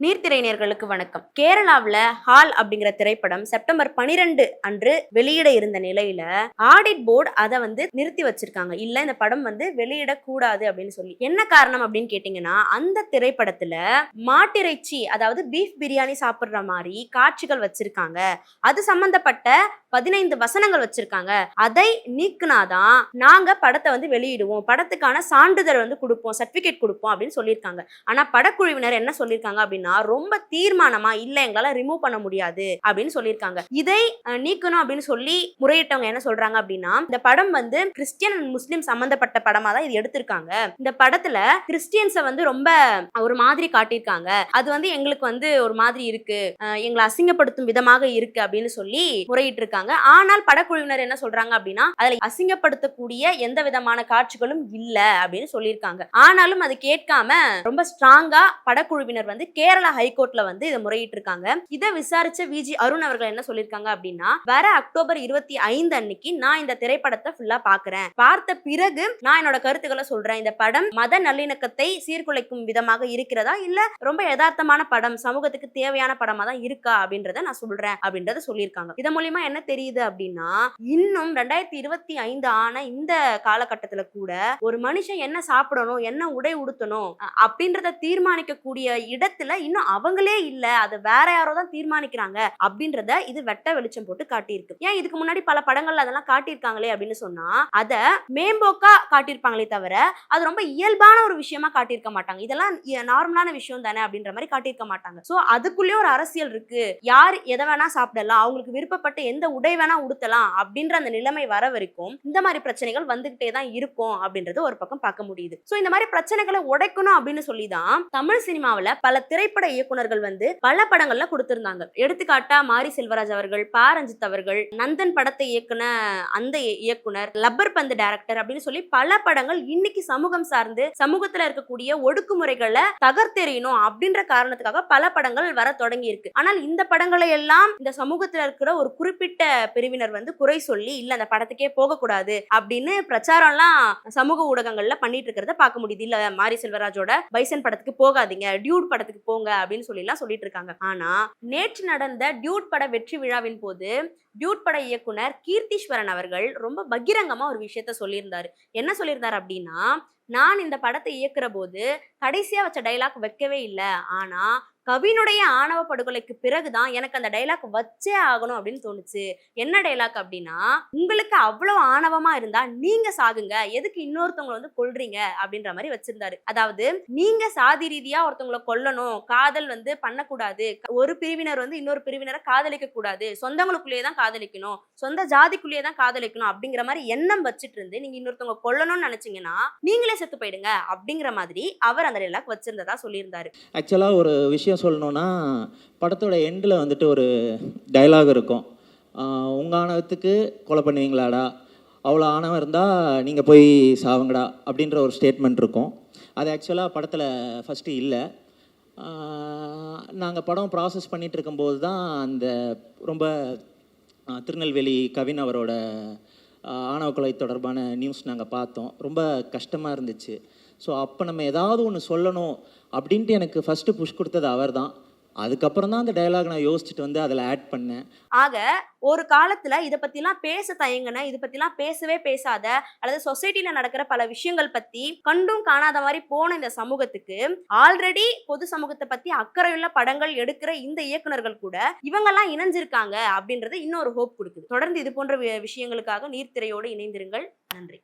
நீர்த்திரைஞர்களுக்கு வணக்கம். கேரளாவுல ஹால் அப்படிங்கிற திரைப்படம் செப்டம்பர் 12 அன்று வெளியிட இருந்த நிலையில ஆடிட் போர்டு அதை வந்து நிறுத்தி வச்சிருக்காங்க. இல்ல இந்த படம் வந்து வெளியிடக்கூடாது அப்படின்னு சொல்லி. என்ன காரணம் அப்படின்னு கேட்டீங்கன்னா அந்த திரைப்படத்துல மாட்டிறைச்சி அதாவது பீஃப் பிரியாணி சாப்பிடுற மாதிரி காட்சிகள் வச்சிருக்காங்க. அது சம்பந்தப்பட்ட பதினைந்து வசனங்கள் வச்சிருக்காங்க. அதை நீக்குனாதான் நாங்க படத்தை வந்து வெளியிடுவோம். படத்துக்கான சான்றிதழ் வந்து கொடுப்போம். சர்டிபிகேட் கொடுப்போம் அப்படின்னு சொல்லியிருக்காங்க. ஆனா படக்குழுவினர் என்ன சொல்லியிருக்காங்க அப்படின்னா ரொம்ப தீர்மானமா இல்ல எங்களால ரிமூவ் பண்ண முடியாது அப்படின்னு சொல்லியிருக்காங்க. இதை நீக்கணும் அப்படின்னு சொல்லி முறையிட்டவங்க என்ன சொல்றாங்க அப்படின்னா இந்த படம் வந்து கிறிஸ்டியன் அண்ட் முஸ்லீம் சம்பந்தப்பட்ட படமா தான் இது எடுத்திருக்காங்க. இந்த படத்துல கிறிஸ்டியன்ஸை வந்து ரொம்ப ஒரு மாதிரி காட்டியிருக்காங்க. அது வந்து எங்களுக்கு வந்து ஒரு மாதிரி இருக்கு. அஹ், எங்களை அசிங்கப்படுத்தும் விதமாக இருக்கு அப்படின்னு சொல்லி முறையிட்டு இருக்காங்க ஆனால் படக்குழுவினர் என்ன சொல்றாங்க அப்படின்னா அதுல அசிங்கப்படுத்தக்கூடிய எந்த விதமான காட்சிகளும் இல்ல அப்படின்னு சொல்லியிருக்காங்க. ஆனாலும் அது கேட்காம ரொம்ப ஸ்ட்ராங்கா படக்குழுவினர் வந்து கேரளா ஹைகோர்ட்ல வந்து இதை முறையிட்டு இருக்காங்க இதை விசாரிச்ச விஜி அருண் அவர்கள் என்ன சொல்லியிருக்காங்க அப்படின்னா வர அக்டோபர் இருபத்தி ஐந்து அன்னைக்கு நான் இந்த திரைப்படத்தை ஃபுல்லா பாக்குறேன். பார்த்த பிறகு நான் என்னோட கருத்துக்களை சொல்றேன். இந்த படம் மத நல்லிணக்கத்தை சீர்குலைக்கும் விதமாக இருக்கிறதா? இல்ல ரொம்ப யதார்த்தமான படம் சமூகத்துக்கு தேவையான படமா தான் இருக்கா? அப்படின்றத நான் சொல்றேன் அப்படின்றத சொல்லியிருக்காங்க. இதன் மூலியமா என்ன தெரியுது அப்படின்னா இன்னும் ரெண்டாயிரத்தி இருபத்தி ஐந்து ஆன இந்த காலகட்டத்துல கூட ஒரு மனுஷன் என்ன சாப்பிடணும் என்ன உடை உடுத்தணும் அப்படின்றத தீர்மானிக்கக்கூடிய இடத்துல இன்னும் அவங்களே இல்ல அது வேற யாரோ தான் தீர்மானிக்கிறாங்க அப்படின்றத இது வெட்ட வெளிச்சம் போட்டு காட்டியிருக்கு. ஏன் இதுக்கு முன்னாடி பல படங்கள்ல அதெல்லாம் காட்டியிருக்காங்களே அப்படின்னு சொன்னா அத மேம்போக்கா காட்டியிருப்பாங்களே தவிர அது ரொம்ப இயல்பான ஒரு விஷயமா காட்டியிருக்க மாட்டாங்க. இதெல்லாம் நார்மலான விஷயம் தானே அப்படின்ற மாதிரி காட்டியிருக்க மாட்டாங்க. சோ அதுக்குள்ளேயே ஒரு அரசியல் இருக்கு. யார் எதை வேணா சாப்பிடலாம் அவங்களுக்கு விருப்பப்பட்ட எந்த உடை வேணா உடுத்தலாம் அப்படின்ற அந்த நிலைமை வர வரைக்கும் இந்த மாதிரி பிரச்சனைகள் வந்துகிட்டே தான் இருக்கும் அப்படின்றது ஒரு பக்கம் பார்க்க முடியுது. சோ இந்த மாதிரி பிரச்சனைகளை உடைக்கணும் அப்படின்னு சொல்லி தான் தமிழ் சினிமாவில் பல திரைப்பட இயக்குனர்கள் வந்து பல படங்கள்ல கொடுத்திருந்தாங்க. எடுத்துக்காட்டா மாரி செல்வராஜ் அவர்கள் பா. ரஞ்சித் அவர்கள் நந்தன் படத்தை இயக்குன அந்த இயக்குனர் லப்பர் பந்து டைரக்டர் அப்படின்னு சொல்லி பல படங்கள் இன்னைக்கு சமூகம் சார்ந்து சமூகத்துல இருக்கக்கூடிய ஒடுக்குமுறைகளை தகர்த்தெறியணும் அப்படின்ற காரணத்துக்காக பல படங்கள் வர தொடங்கி இருக்கு ஆனால் இந்த படங்களை எல்லாம் இந்த சமூகத்துல இருக்கிற ஒரு குறிப்பிட்ட பிரிவினர் வந்து குறை சொல்லி இல்ல அந்த படத்துக்கே போகக்கூடாது அப்படின்னு பிரச்சாரம்லாம் சமூக ஊடகங்கள்ல பண்ணிட்டு இருக்கிறத பார்க்க முடியுது. இல்ல மாரி செல்வராஜோட பைசன் படத்துக்கு போகாதீங்க டியூட் படத்துக்கு போங்க அப்படின்னு சொல்லிலாம் சொல்லிட்டு இருக்காங்க ஆனா நேற்று நடந்த டியூட் பட வெற்றி விழாவின் போது டியூட் பட இயக்குனர் கீர்த்தீஸ்வரன் அவர்கள் ரொம்ப பகிரங்கமா ஒரு விஷயத்த சொல்லியிருந்தாரு. என்ன சொல்லியிருந்தாரு அப்படின்னா நான் இந்த படத்தை இயக்குற போது கடைசியா வச்ச டைலாக் வைக்கவே இல்லை. ஆனா கவினுடைய ஆணவ படுகொலைக்கு பிறகுதான் எனக்கு அந்த டைலாக் வச்சே ஆகணும் அப்படின்னு தோணுச்சு. என்ன டைலாக் அப்படின்னா உங்களுக்கு அவ்வளவு ஆணவமா இருந்தா நீங்க சாகுங்க. எதுக்கு இன்னொருத்தவங்களை வந்து கொள்றீங்க அப்படின்ற மாதிரி வச்சிருந்தாரு. அதாவது நீங்க சாதி ரீதியா ஒருத்தவங்களை கொல்லணும் காதல் வந்து பண்ணக்கூடாது. ஒரு பிரிவினர் வந்து இன்னொரு பிரிவினரை காதலிக்க கூடாது. சொந்தங்களுக்குள்ளேயே தான் காதலிக்கணும். சொந்த ஜாதிக்குள்ளேயே தான் காதலிக்கணும் அப்படிங்கிற மாதிரி எண்ணம் வச்சுட்டு இருந்து நீங்க இன்னொருத்தவங்க கொல்லணும்னு நினைச்சீங்கன்னா நீங்களே செத்து போயிடுங்க அப்படிங்கிற மாதிரி அவர் அந்த டைலாக் வச்சிருந்ததா சொல்லியிருந்தாரு. ஆக்சுவலா ஒரு விஷயம் சொல்லணுன்னா படத்தோட எண்டில் வந்துட்டு ஒரு டைலாக் இருக்கும். உங்கள் ஆணவத்துக்கு கொலை பண்ணுவீங்களாடா? அவ்வளோ ஆணவம் இருந்தால் நீங்கள் போய் சாவுங்கடா? அப்படின்ற ஒரு ஸ்டேட்மெண்ட் இருக்கும். அது ஆக்சுவலாக படத்தில் ஃபஸ்ட்டு இல்லை. நாங்கள் படம் ப்ராசஸ் பண்ணிகிட்டு இருக்கும்போது தான் அந்த ரொம்ப திருநெல்வேலி கவின் அவரோட ஆணவ கொலை தொடர்பான நியூஸ் நாங்கள் பார்த்தோம். ரொம்ப கஷ்டமாக இருந்துச்சு. ஸோ அப்போ நம்ம ஏதாவது ஒன்று சொல்லணும் அப்படின்ட்டு எனக்கு ஃபஸ்ட்டு புஷ் கொடுத்தது அவர் தான் அதுக்கப்புறம் தான் அந்த டயலாக் நான் யோசிச்சுட்டு வந்து அதில் ஆட் பண்ணேன். ஆக ஒரு காலத்தில் இதை பற்றிலாம் பேச தயங்கின இதை பற்றிலாம் பேசவே பேசாத அல்லது சொசைட்டியில் நடக்கிற பல விஷயங்கள் பற்றி கண்டும் காணாத மாதிரி போன இந்த சமூகத்துக்கு ஆல்ரெடி பொது சமூகத்தை பற்றி அக்கறையுள்ள படங்கள் எடுக்கிற இந்த இயக்குனர்கள் கூட இவங்கெல்லாம் இணைஞ்சிருக்காங்க அப்படின்றது இன்னொரு ஹோப் கொடுக்குது. தொடர்ந்து இது போன்ற வி- விஷயங்களுக்காக நீர்த்திரையோடு இணைந்திருங்கள். நன்றி.